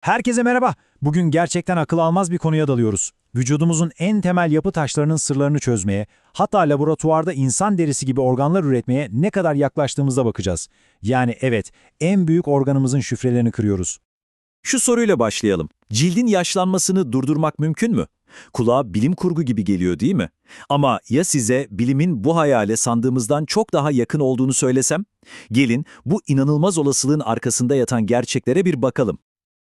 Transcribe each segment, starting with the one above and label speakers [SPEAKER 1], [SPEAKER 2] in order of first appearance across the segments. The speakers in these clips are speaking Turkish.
[SPEAKER 1] Herkese merhaba. Bugün gerçekten akıl almaz bir konuya dalıyoruz. Vücudumuzun en temel yapı taşlarının sırlarını çözmeye, hatta laboratuvarda insan derisi gibi organlar üretmeye ne kadar yaklaştığımıza bakacağız. Yani evet, en büyük organımızın şifrelerini kırıyoruz.
[SPEAKER 2] Şu soruyla başlayalım. Cildin yaşlanmasını durdurmak mümkün mü? Kulağa bilim kurgu gibi geliyor değil mi? Ama ya size bilimin bu hayale sandığımızdan çok daha yakın olduğunu söylesem? Gelin bu inanılmaz olasılığın arkasında yatan gerçeklere bir bakalım.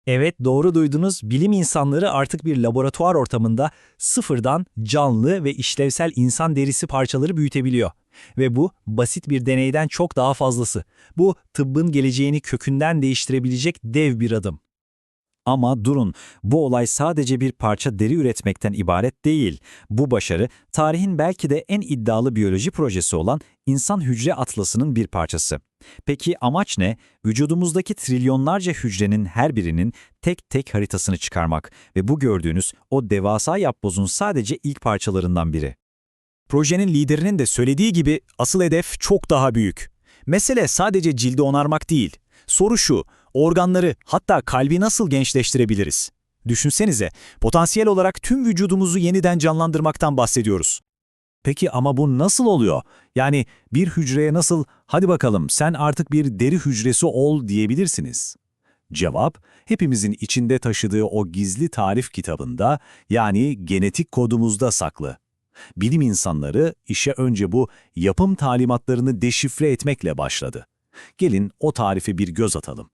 [SPEAKER 1] Evet doğru duydunuz. Bilim insanları artık bir laboratuvar ortamında sıfırdan canlı ve işlevsel insan derisi parçaları büyütebiliyor. Ve bu basit bir deneyden çok daha fazlası. Bu tıbbın geleceğini kökünden değiştirebilecek dev bir adım.
[SPEAKER 2] Ama durun, bu olay sadece bir parça deri üretmekten ibaret değil. Bu başarı, tarihin belki de en iddialı biyoloji projesi olan insan hücre atlasının bir parçası. Peki amaç ne? Vücudumuzdaki trilyonlarca hücrenin her birinin tek tek haritasını çıkarmak ve bu gördüğünüz o devasa yapbozun sadece ilk parçalarından biri.
[SPEAKER 3] Projenin liderinin de söylediği gibi asıl hedef çok daha büyük. Mesele sadece cildi onarmak değil. Soru şu, organları hatta kalbi nasıl gençleştirebiliriz? Düşünsenize, potansiyel olarak tüm vücudumuzu yeniden canlandırmaktan bahsediyoruz. Peki ama bu nasıl oluyor? Yani bir hücreye nasıl, hadi bakalım sen artık bir deri hücresi ol diyebilirsiniz? Cevap, hepimizin içinde taşıdığı o gizli tarif kitabında, yani genetik kodumuzda saklı. Bilim insanları işe önce bu yapım talimatlarını deşifre etmekle başladı. Gelin o tarife bir göz atalım.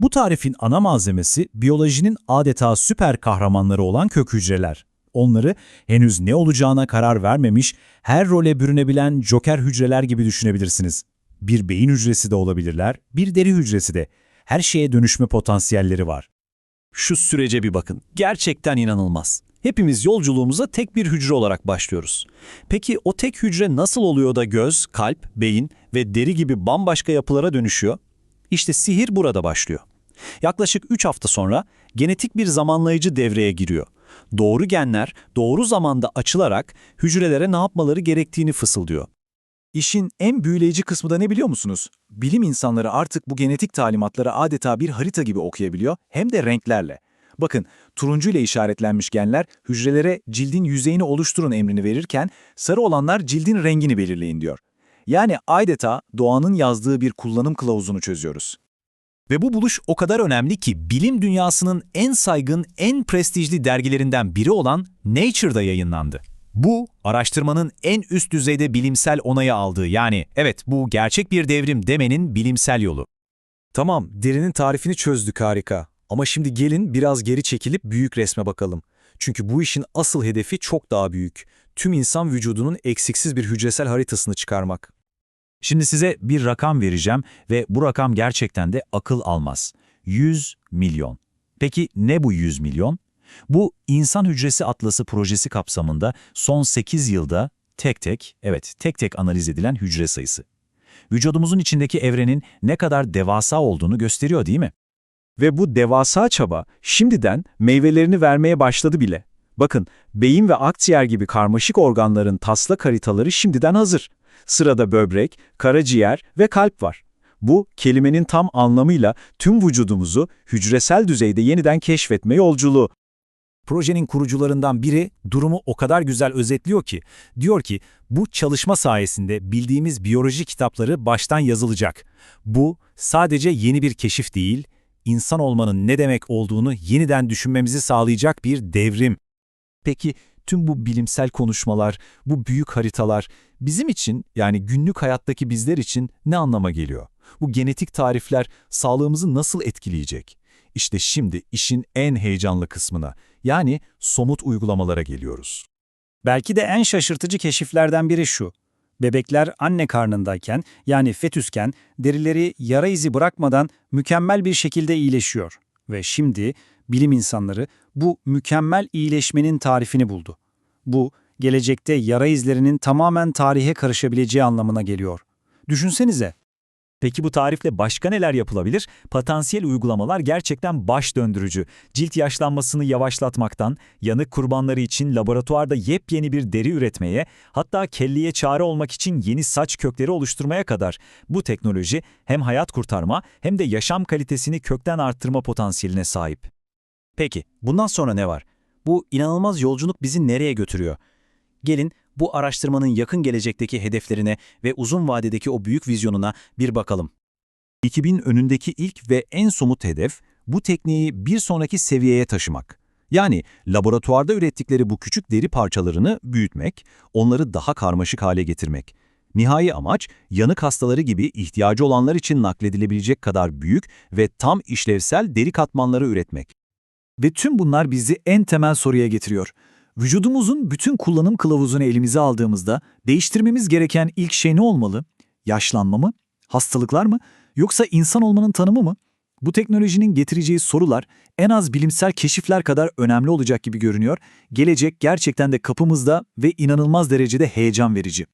[SPEAKER 3] Bu tarifin ana malzemesi biyolojinin adeta süper kahramanları olan kök hücreler. Onları henüz ne olacağına karar vermemiş, her role bürünebilen joker hücreler gibi düşünebilirsiniz. Bir beyin hücresi de olabilirler, bir deri hücresi de. Her şeye dönüşme potansiyelleri var. Şu sürece bir bakın. Gerçekten inanılmaz. Hepimiz yolculuğumuza tek bir hücre olarak başlıyoruz. Peki o tek hücre nasıl oluyor da göz, kalp, beyin ve deri gibi bambaşka yapılara dönüşüyor? İşte sihir burada başlıyor. Yaklaşık 3 hafta sonra genetik bir zamanlayıcı devreye giriyor. Doğru genler doğru zamanda açılarak hücrelere ne yapmaları gerektiğini fısıldıyor. İşin en büyüleyici kısmı da ne biliyor musunuz? Bilim insanları artık bu genetik talimatları adeta bir harita gibi okuyabiliyor hem de renklerle. Bakın, turuncu ile işaretlenmiş genler hücrelere cildin yüzeyini oluşturun emrini verirken sarı olanlar cildin rengini belirleyin diyor. Yani adeta doğanın yazdığı bir kullanım kılavuzunu çözüyoruz. Ve bu buluş o kadar önemli ki bilim dünyasının en saygın, en prestijli dergilerinden biri olan Nature'da yayınlandı. Bu, araştırmanın en üst düzeyde bilimsel onayı aldığı yani evet bu gerçek bir devrim demenin bilimsel yolu. Tamam, derinin tarifini çözdük harika. Ama şimdi gelin biraz geri çekilip büyük resme bakalım. Çünkü bu işin asıl hedefi çok daha büyük. Tüm insan vücudunun eksiksiz bir hücresel haritasını çıkarmak. Şimdi size bir rakam vereceğim ve bu rakam gerçekten de akıl almaz. 100 milyon. Peki ne bu 100 milyon? Bu insan hücresi atlası projesi kapsamında son 8 yılda tek tek, evet tek tek analiz edilen hücre sayısı. Vücudumuzun içindeki evrenin ne kadar devasa olduğunu gösteriyor değil mi? Ve bu devasa çaba şimdiden meyvelerini vermeye başladı bile. Bakın, beyin ve akciğer gibi karmaşık organların taslak haritaları şimdiden hazır. Sırada böbrek, karaciğer ve kalp var. Bu, kelimenin tam anlamıyla tüm vücudumuzu hücresel düzeyde yeniden keşfetme yolculuğu. Projenin kurucularından biri durumu o kadar güzel özetliyor ki, diyor ki bu çalışma sayesinde bildiğimiz biyoloji kitapları baştan yazılacak. Bu sadece yeni bir keşif değil, insan olmanın ne demek olduğunu yeniden düşünmemizi sağlayacak bir devrim. Peki tüm bu bilimsel konuşmalar, bu büyük haritalar bizim için yani günlük hayattaki bizler için ne anlama geliyor? Bu genetik tarifler sağlığımızı nasıl etkileyecek? İşte şimdi işin en heyecanlı kısmına yani somut uygulamalara geliyoruz.
[SPEAKER 1] Belki de en şaşırtıcı keşiflerden biri şu. Bebekler anne karnındayken yani fetüsken derileri yara izi bırakmadan mükemmel bir şekilde iyileşiyor. Ve şimdi bilim insanları bu mükemmel iyileşmenin tarifini buldu. Bu, gelecekte yara izlerinin tamamen tarihe karışabileceği anlamına geliyor. Düşünsenize,
[SPEAKER 3] Peki bu tarifle başka neler yapılabilir? Potansiyel uygulamalar gerçekten baş döndürücü. Cilt yaşlanmasını yavaşlatmaktan, yanık kurbanları için laboratuvarda yepyeni bir deri üretmeye, hatta kelleye çare olmak için yeni saç kökleri oluşturmaya kadar bu teknoloji hem hayat kurtarma hem de yaşam kalitesini kökten arttırma potansiyeline sahip.
[SPEAKER 2] Peki, bundan sonra ne var? Bu inanılmaz yolculuk bizi nereye götürüyor? Gelin bu araştırmanın yakın gelecekteki hedeflerine ve uzun vadedeki o büyük vizyonuna bir bakalım. 2000 önündeki ilk ve en somut hedef bu tekniği bir sonraki seviyeye taşımak. Yani laboratuvarda ürettikleri bu küçük deri parçalarını büyütmek, onları daha karmaşık hale getirmek. Nihai amaç yanık hastaları gibi ihtiyacı olanlar için nakledilebilecek kadar büyük ve tam işlevsel deri katmanları üretmek.
[SPEAKER 4] Ve tüm bunlar bizi en temel soruya getiriyor. Vücudumuzun bütün kullanım kılavuzunu elimize aldığımızda değiştirmemiz gereken ilk şey ne olmalı? Yaşlanma mı? Hastalıklar mı? Yoksa insan olmanın tanımı mı? Bu teknolojinin getireceği sorular en az bilimsel keşifler kadar önemli olacak gibi görünüyor. Gelecek gerçekten de kapımızda ve inanılmaz derecede heyecan verici.